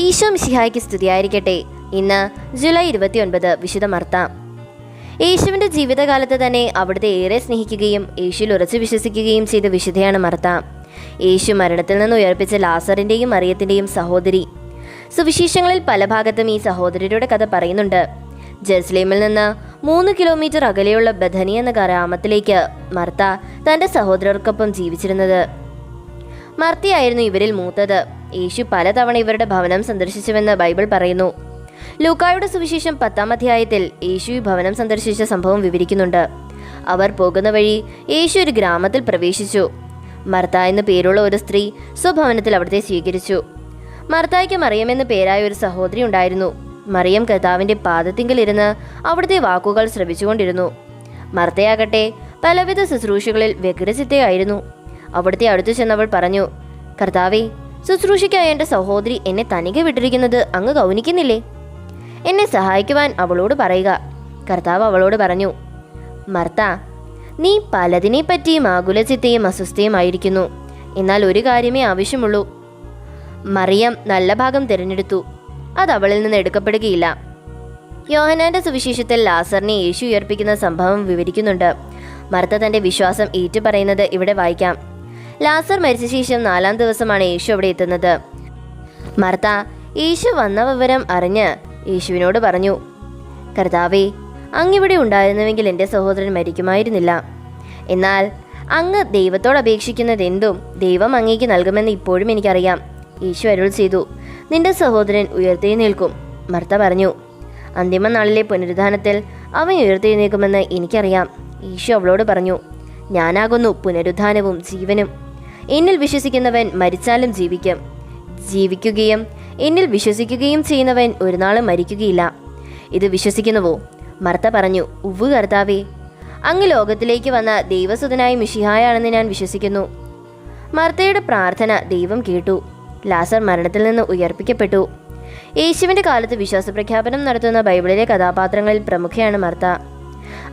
ഈശോ മിശിഹായ്ക്ക് സ്തുതിയായിരിക്കട്ടെ. ഇന്ന് ജൂലൈ ഇരുപത്തിയൊൻപത് വിശുദ്ധ മർത്ത യേശുവിന്റെ ജീവിതകാലത്ത് തന്നെ അവിടുത്തെ ഏറെ സ്നേഹിക്കുകയും യേശുവിൽ ഉറച്ചു വിശ്വസിക്കുകയും ചെയ്ത വിശുദ്ധയാണ് മർത്ത. യേശു മരണത്തിൽ നിന്ന് ഉയർപ്പിച്ച ലാസറിന്റെയും മറിയത്തിന്റെയും സഹോദരി. സുവിശേഷങ്ങളിൽ പല ഭാഗത്തും ഈ സഹോദരിയുടെ കഥ പറയുന്നുണ്ട്. ജെറുസലേമിൽ നിന്ന് മൂന്ന് കിലോമീറ്റർ അകലെയുള്ള ബഥനി എന്ന ഗ്രാമത്തിലേക്ക് മർത്ത തന്റെ സഹോദരർക്കൊപ്പം ജീവിച്ചിരുന്നത്. മർത്തിയായിരുന്നു ഇവരിൽ മൂത്തത്. യേശു പലതവണ ഇവരുടെ ഭവനം സന്ദർശിച്ചുവെന്ന് ബൈബിൾ പറയുന്നു. ലൂക്കായുടെ സുവിശേഷം പത്താം അധ്യായത്തിൽ യേശു ഭവനം സന്ദർശിച്ച സംഭവം വിവരിക്കുന്നുണ്ട്. അവർ പോകുന്ന വഴി യേശു ഒരു ഗ്രാമത്തിൽ പ്രവേശിച്ചു. മർത്ത എന്ന് പേരുള്ള ഒരു സ്ത്രീ സ്വഭവനത്തിൽ അവിടുത്തെ സ്വീകരിച്ചു. മർത്തായ്ക്ക് മറിയം എന്ന പേരായ ഒരു സഹോദരി ഉണ്ടായിരുന്നു. മറിയം കർത്താവിന്റെ പാദത്തിങ്കൽ ഇരുന്ന് അവിടുത്തെ വാക്കുകൾ ശ്രവിച്ചുകൊണ്ടിരുന്നു. മർത്തയാകട്ടെ പലവിധ ശുശ്രൂഷകളിൽ വ്യഗ്രചിത്തയായിരുന്നു. അവിടുത്തെ അടുത്തു ചെന്നവൾ പറഞ്ഞു കർത്താവേ ശുശ്രൂഷയ്ക്കായ എന്റെ സഹോദരി എന്നെ തനികെ വിട്ടിരിക്കുന്നത് അങ്ങ് ഗൗനിക്കുന്നില്ലേ? എന്നെ സഹായിക്കുവാൻ അവളോട് പറയുക. കർത്താവ് അവളോട് പറഞ്ഞു മർത്ത നീ പലതിനെ പറ്റിയും ആകുലചിത്തയും അസ്വസ്ഥയുമായിരിക്കുന്നു എന്നാൽ ഒരു കാര്യമേ ആവശ്യമുള്ളൂ. മറിയം നല്ല ഭാഗം തിരഞ്ഞെടുത്തു. അത് അവളിൽ നിന്ന് എടുക്കപ്പെടുകയില്ല. യോഹനാന്റെ സുവിശേഷത്തിൽ ലാസറിനെ യേശു ഉയർപ്പിക്കുന്ന സംഭവം വിവരിക്കുന്നുണ്ട്. മർത്ത തന്റെ വിശ്വാസം ഏറ്റുപറയുന്നത് ഇവിടെ വായിക്കാം. ലാസർ മരിച്ച ശേഷം നാലാം ദിവസമാണ് യേശു അവിടെ എത്തുന്നത്. മർത്ത യേശു വന്ന വിവരം അറിഞ്ഞ് യേശുവിനോട് പറഞ്ഞു കർത്താവേ അങ്ങിവിടെ ഉണ്ടായിരുന്നുവെങ്കിൽ എന്റെ സഹോദരൻ മരിക്കുമായിരുന്നില്ല. എന്നാൽ അങ്ങ് ദൈവത്തോട് അപേക്ഷിക്കുന്നത് എന്തും ദൈവം അങ്ങേക്ക് നൽകുമെന്ന് ഇപ്പോഴും എനിക്കറിയാം. യേശു അരുൾ ചെയ്തു നിന്റെ സഹോദരൻ ഉയർത്തെഴുന്നേൽക്കും. മർത്ത പറഞ്ഞു അന്തിമ നാളിലെ പുനരുദ്ധാനത്തിൽ അവൻ ഉയർത്തെഴുന്നേൽക്കുമെന്ന് എനിക്കറിയാം. യേശു അവളോട് പറഞ്ഞു ഞാനാകുന്നു പുനരുദ്ധാനവും ജീവനും. എന്നിൽ വിശ്വസിക്കുന്നവൻ മരിച്ചാലും ജീവിക്കും. ജീവിക്കുകയും എന്നിൽ വിശ്വസിക്കുകയും ചെയ്യുന്നവൻ ഒരു നാളും മരിക്കുകയില്ല. ഇത് വിശ്വസിക്കുന്നുവോ? മർത്ത പറഞ്ഞു ഉവ് കർത്താവേ അങ്ങ് ലോകത്തിലേക്ക് വന്ന ദൈവസുതനായ മിഷിഹായാണെന്ന് ഞാൻ വിശ്വസിക്കുന്നു. മർത്തയുടെ പ്രാർത്ഥന ദൈവം കേട്ടു. ലാസർ മരണത്തിൽ നിന്ന് ഉയർപ്പിക്കപ്പെട്ടു. യേശുവിന്റെ കാലത്ത് വിശ്വാസ പ്രഖ്യാപനം നടത്തുന്ന ബൈബിളിലെ കഥാപാത്രങ്ങളിൽ പ്രമുഖയാണ് മർത്ത.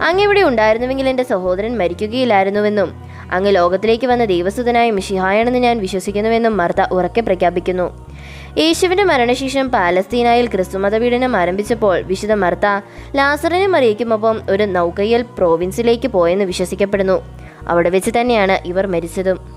അങ്ങിവിടെ ഉണ്ടായിരുന്നുവെങ്കിൽ എന്റെ സഹോദരൻ മരിക്കുകയില്ലായിരുന്നുവെന്നും അങ്ങ് ലോകത്തിലേക്ക് വന്ന ദൈവസുതനായ മിഷിഹായാണെന്ന് ഞാൻ വിശ്വസിക്കുന്നുവെന്നും മർത്ത ഉറക്കെ പ്രഖ്യാപിക്കുന്നു. യേശുവിന്റെ മരണശേഷം പാലസ്തീനായിൽ ക്രിസ്തുമത പീഡനം ആരംഭിച്ചപ്പോൾ വിശുദ്ധ മർത്ത ലാസറിനെ മറിയിക്കുമൊപ്പം ഒരു നൗകയ്യൽ പ്രോവിൻസിലേക്ക് പോയെന്ന് വിശ്വസിക്കപ്പെടുന്നു. അവിടെ വെച്ച് തന്നെയാണ് ഇവർ മരിച്ചതും.